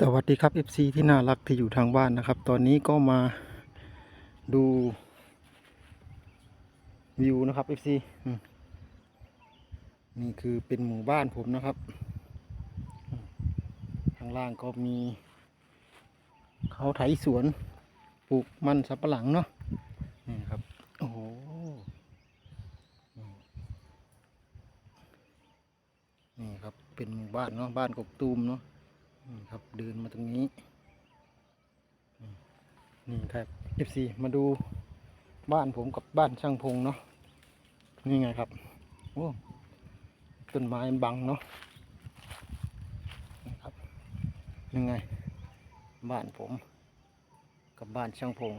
สวัสดีครับ FC ที่น่ารักที่อยู่ทางบ้านนะครับ ตอนนี้ก็มาดูวิวนะครับ FC นี่คือเป็นหมู่บ้านผมนะครับข้างล่างก็มี เขาไถสวนปลูกมันสับปะหลังเนาะนี่ครับ โอ้โหนี่ครับเป็นหมู่บ้านเนาะบ้านกกตูมเนาะ ครับเดินมาตรงนี้ นี่ครับ FC มาดูบ้านผมกับบ้านช่างพงเนาะนี่ไงครับโอ้ต้นไม้บังเนาะนี่ครับนี่ไง บ้านผมกับบ้านช่างพง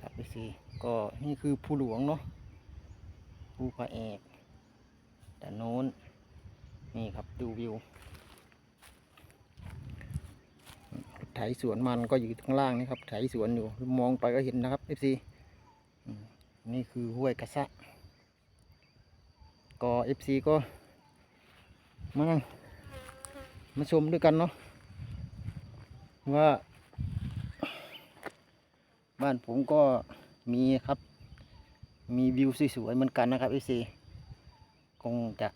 ครับ FC ก็นี่คือภูหลวงเนาะภูพระเอกแต่โน้น นี่ครับดูวิวไถสวนมันก็อยู่ข้างล่างนี่ครับไถสวนอยู่มองไปก็เห็นนะครับ FC อืมนี่คือห้วยกระซะก็ FC ก็มานั่งมาชมด้วยกันเนาะว่า บ้านผมก็มีครับ มีวิวสวยๆเหมือนกันนะครับ FC คงจะ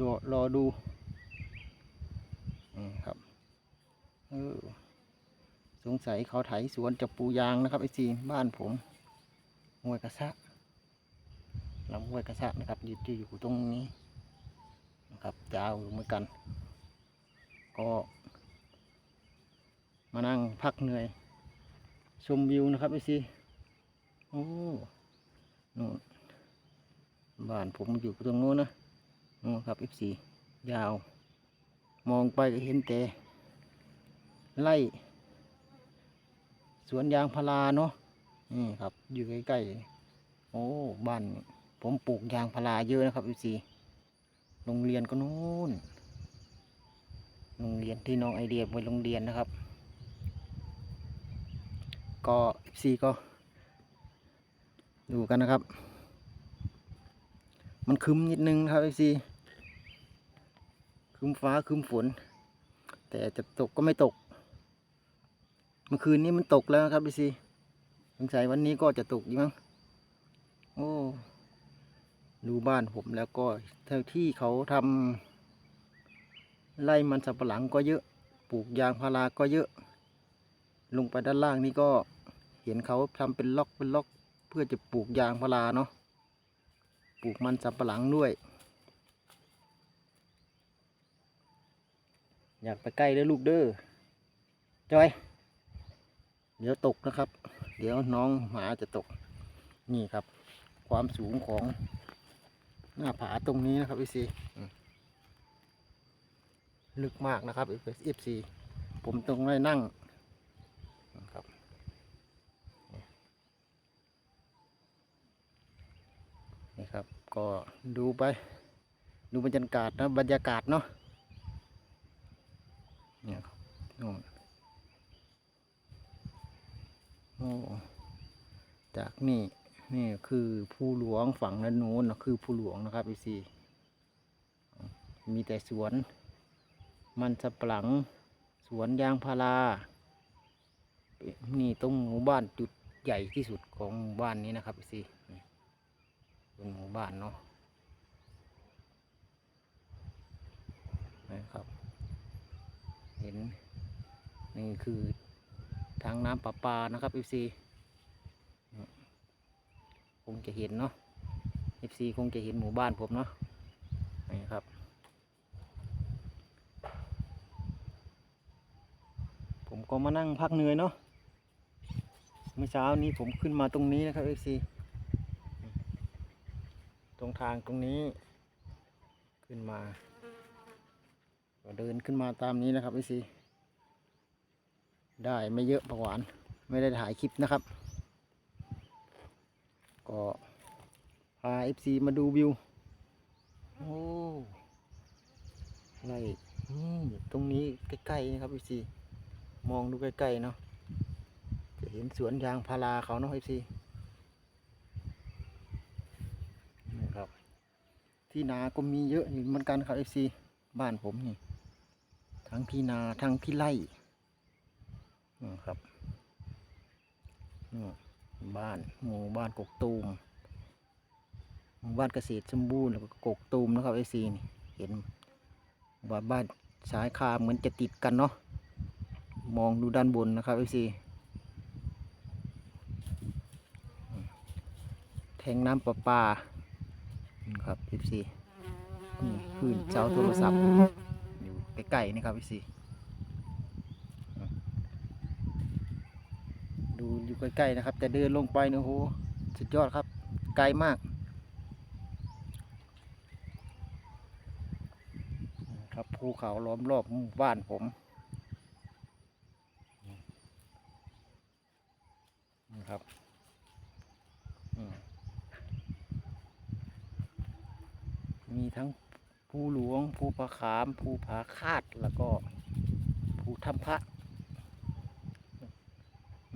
รอรอดูนี่ครับเออสงสัยเขาไถสวนจะปูยางนะครับไอซีบ้านผมห้วยกระซะลำห้วยกระซะนะครับอยู่ที่อยู่ตรงนี้นะครับยาวเหมือนกัน ก็มานั่งพักเหนื่อย ชมวิวนะครับไอซีโอ้นู่นบ้านผมอยู่ตรงโน้นนะ นู่ครับ F4 ยาว มองไปก็เห็นแต่ไล่สวนยางพาราเนาะนี่ครับ อยู่ใกล้ๆโอ้บ้านผมปลูกยางพาราเยอะนะครับ F4 โรงเรียนก็นู่นโรงเรียนที่น้องไอเดียไปโรงเรียนนะครับ ก็ F4 ก็ดูกันนะครับ มันคึมนิดนึงนะครับ F4 ครึมฟ้าครึมฝน แต่จะตกก็ไม่ตก เมื่อคืนนี้มันตกแล้วครับพี่ซีสงสัยวันนี้ก็จะตกอยู่มั้งโอ้ดูบ้านผมแล้วก็เท่าที่เขาทำไร่มันสับปะหลังก็เยอะ ปลูกยางพาราก็เยอะ ลงไปด้านล่างนี่ก็เห็นเขาทำเป็นล็อกเป็นล็อก เพื่อจะปลูกยางพาราเนาะปลูกมันสับปะหลังด้วย อยากไปใกล้เด้อลูกเด้อจอย เดี๋ยวตกนะครับ เดี๋ยวน้องหมาจะตก นี่ครับ ความสูงของหน้าผาตรงนี้นะครับ FC อืมลึกมากนะครับ FC ผมต้องได้นั่งนะครับนี่ครับ ก็ดูไป ดูบรรยากาศนะบรรยากาศเนาะ เนี่ยครับนู่นโอ้ จากนี่นี่คือผู้หลวงฝั่งด้านโน้นนะคือผู้หลวงนะครับพี่ซีมีแต่สวน มันสปลังสวนยางพารานี่ตรงหมู่บ้านจุดใหญ่ที่สุดของหมู่บ้านนี้นะครับพี่ซีเป็นหมู่บ้านเนาะนะครับ เห็นนี่คือทางน้ำประปานะครับ FC ค งจะเห็นเนาะ FC คงจะเห็นหมู่บ้านผมเนาะนี่ครับ ผมก็มานั่งพักเหนื่อยเนาะเมื่อเช้านี้ผมขึ้นมาตรงนี้นะครับ FC ตรงทางตรงนี้ ขึ้นมาก็เดินขึ้นมาตามนี้นะครับพี่ซีได้ไม่เยอะประหวาน ไม่ได้ถ่ายคลิปนะครับ ก็พา FC มาดูวิว โอ้ไรนี่ตรงนี้ใกล้ๆนะครับพี่ซีมองดูใกล้ๆเนาะ จะเห็นสวนยางพาราเขาเนาะพี่ซีนี่ครับ ที่นาก็มีเยอะอยู่เหมือนกันครับพี่ซีบ้านผมนี่ ทั้งที่นาทั้งที่ไร่นะครับนี่ บ้านหมู่บ้านกกตูมหมู่บ้านเกษตรสมบูรณ์แล้วก็กกตูมนะครับไอซีนี่เห็นว่าบ้านสายคาเหมือนจะติดกันเนาะมองดูด้านบนนะครับไอซีแทงน้ำประปาครับไอซีนี่พื้นเสาโทรศัพท์อยู่ใกล้ๆนี่ครับพี่ซี อยู่ใกล้ๆนะครับ แต่เดินลงไปเนี่ยโหสุดยอดครับ ไกลมาก ครับภูเขาล้อมรอบหมู่บ้านผมนะครับมมีทั้งภูหลวงภูผาขามภูผาคาดแล้วก็ภูถ้ำพระ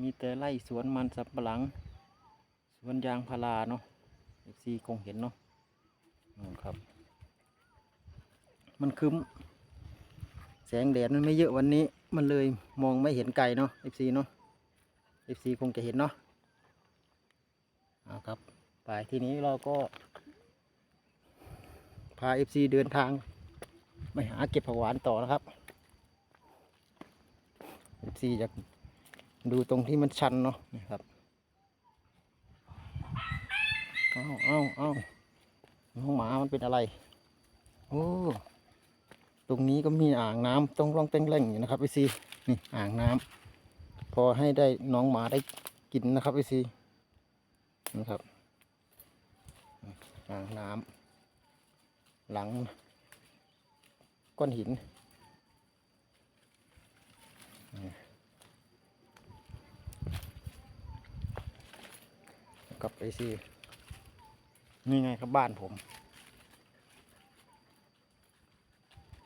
มีแต่ไร่สวนมันสับปะหลัง สวนยางพาราเนาะเอฟซีคงเห็นเนาะอืมครับ มันคึมแสงแดดมันไม่เยอะวันนี้ มันเลยมองไม่เห็นไกลเนาะเอฟซีเนาะเอฟซีคงจะเห็นเนาะเอาครับ ไปทีนี้เราก็ พาเอฟซีเดินทาง ไปหาเก็บผักหวานต่อนะครับเอฟซีอยาก ดูตรงที่มันชันเนาะนะครับเอาเอาเอาน้องหมามันเป็นอะไร โอ้ตรงนี้ก็มีอ่างน้ำต้องร่องเต้งเร่งอยู่นะครับเอซีนี่อ่างน้ำพอให้ได้น้องหมาได้กินนะครับเอซีนะครับ อ่างน้ำหลังก้อนหิน ไอซีนี่ไงครับบ้านผม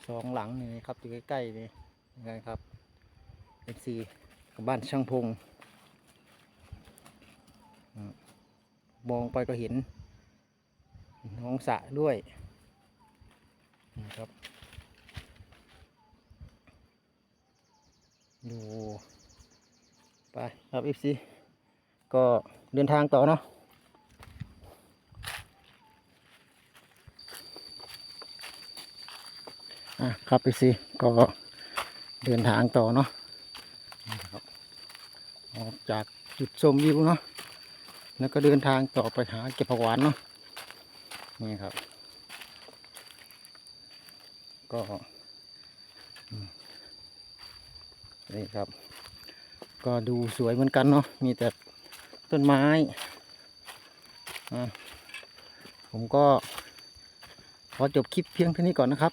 สองหลังนี่ครับอยู่ใกล้ๆนี่ยังไงครับไอซีกับบ้านช่างพงมองไปก็เห็นน้องสะด้วยนะครับดูไปครับ FC ก็เดินทางต่อเนาะ อะครับ FC ก็เดินทางต่อเนาะออกจากจุดชมวิวเนาะแล้วก็เดินทางต่อไปหาเก็บผักหวานเนาะนี่ครับ ก็นี่ครับ ก็ดูสวยเหมือนกันเนาะมีแต่ต้นไม้ผมก็ขอจบคลิปเพียงเท่านี้ก่อนนะครับ